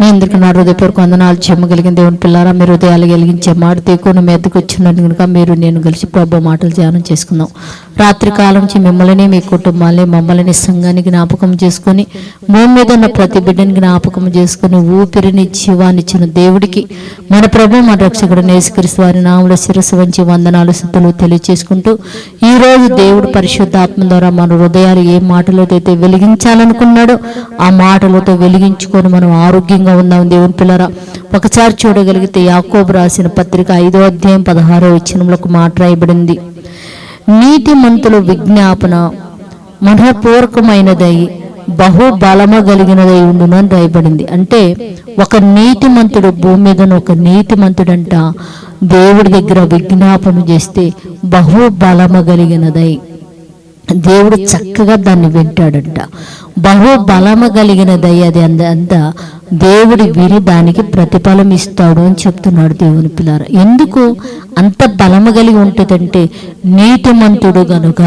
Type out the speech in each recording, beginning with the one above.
మీ అందరికీ నా హృదయపూర్వక వందనాలు చెమ్మగలిగిన దేవుని పిల్లారా మీరు హృదయాలు కలిగించే మాట తీకుని మీదకి వచ్చినట్టు కనుక మీరు నేను కలిసి ప్రభు మాటలు ధ్యానం చేసుకుందాం. రాత్రి కాలం నుంచి మిమ్మల్ని మీ కుటుంబాన్ని మమ్మల్ని సంఘాన్ని జ్ఞాపకం చేసుకొని భూమి మీద ఉన్న ప్రతి బిడ్డని జ్ఞాపకం చేసుకొని ఊపిరిని జీవాన్నిచ్చిన దేవుడికి మన ప్రభు మన రక్షకుడు నేసుకరిస్తూ వారి నాముల శిరస్సు వంచి వందనాలు సిద్ధులు తెలియచేసుకుంటూ ఈరోజు దేవుడు దేవుడు పరిశుద్ధాత్మ ద్వారా మన హృదయాలు ఏ మాటలతో అయితే వెలిగించాలనుకున్నాడో ఆ మాటలతో వెలిగించుకొని మనం ఆరోగ్యంగా ఉందాం దేవుని పిల్లరా. ఒకసారి చూడగలిగితే యాకోబు రాసిన పత్రిక ఐదో అధ్యాయం పదహారో వచనంలో ఒక మాట రాయబడింది. నీతి మంతుల విజ్ఞాపన మనపూర్వకమైనదై బహుబలమ కలిగినదై ఉండును అని రాయబడింది. అంటే ఒక నీతిమంతుడు భూమి మీద ఒక నీతిమంతుడంట దేవుడి దగ్గర విజ్ఞాపన చేస్తే బహుబలమ కలిగినదై. దేవుడు చక్కగా దాన్ని వింటాడంట. బహు బలమ కలిగినదై అది. అంద. అంత దేవుడు విని దానికి ప్రతిఫలం ఇస్తాడు అని చెప్తున్నాడు దేవుని పిల్లార ఎందుకు? అంత బలము కలిగి ఉంటుందంటే నీతిమంతుడు గనుక.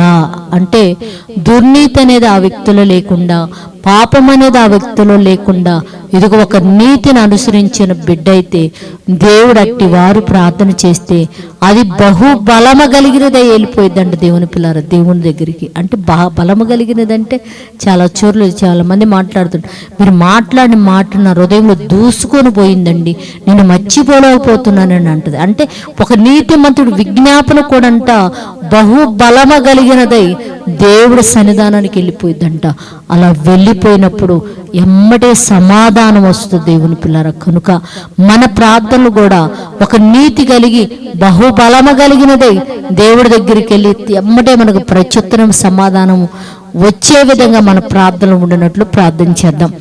అంటే దుర్నీతి అనేది ఆ వ్యక్తిలో లేకుండా పాపం అనేది ఆ వ్యక్తిలో లేకుండా ఇదిగో ఒక నీతిని అనుసరించిన బిడ్డ అయితే దేవుడు అట్టి వారు ప్రార్థన చేస్తే అది బహు బలమ కలిగినదే వెళ్ళిపోయిందంట దేవుని పిల్లల దేవుని దగ్గరికి. అంటే బా బలము కలిగినదంటే చాలా చోర్లు చాలా మంది మాట్లాడుతుంటారు. మీరు మాట్లాడిన మాట నా హృదయంలో దూసుకొని పోయిందండి. నేను మర్చిపోలేకపోతున్నానని అంటది. అంటే ఒక నీతిమంతుడు విజ్ఞాపన కూడా అంట బహు బలమ కలిగినదై దేవుడి సన్నిధానానికి వెళ్ళిపోయిందంట అలా వెళ్ళిపోయినప్పుడు ఎమ్మటే సమాధానం వస్తుంది దేవుని పిల్లర. కనుక మన ప్రార్థనలు కూడా ఒక నీతి కలిగి బహుబలమ కలిగినదై దేవుడి దగ్గరికి వెళ్ళి ఎమ్మటే మనకు ప్రత్యుత్తరం సమాధానం వచ్చే విధంగా మన ప్రార్థనలు ఉండినట్లు ప్రార్థన చేద్దాం.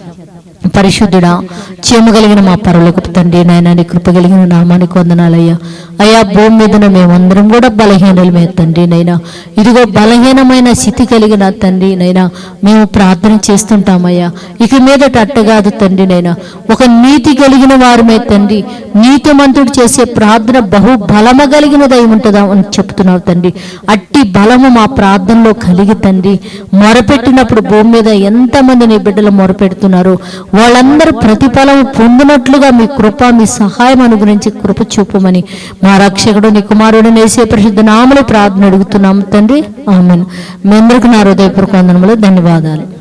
పరిశుద్ధుడా కలిగిన మా పరలోకపు తండ్రి నాయన నీ కృప కలిగిన నామానికి వందనాలయ్యా. అయ్యా భూమి మీదన మేమందరం కూడా బలహీనలమే తండ్రి నైనా. ఇదిగో బలహీనమైన స్థితి కలిగిన తండ్రి నైనా. మేము ప్రార్థన చేస్తుంటామయ్యా. ఇక మీదట అట్ట కాదు తండ్రి నైనా. ఒక నీతి కలిగిన వారమే తండ్రి. నీతిమంతుడు చేసే ప్రార్థన బహు బలమ కలిగినదై ఉంటుందా అని చెప్తున్నావు తండ్రి. అట్టి బలము మా ప్రార్థనలో కలిగి తండ్రి. మొరపెట్టినప్పుడు భూమి మీద ఎంతమంది నీ బిడ్డలు మొరపెడుతున్నారు? వాళ్ళందరూ ప్రతిఫలం పొందినట్లుగా మీ కృప మీ సహాయం అనుగురించి కృప చూపమని మా రక్షకుడు నీ కుమారుడు నేసే పరిశుద్ధ నామలు ప్రార్థన అడుగుతున్నాము. తండ్రి ఆమెను. మీ అందరికీ నా హృదయపూర్వక వందనములు ధన్యవాదాలు.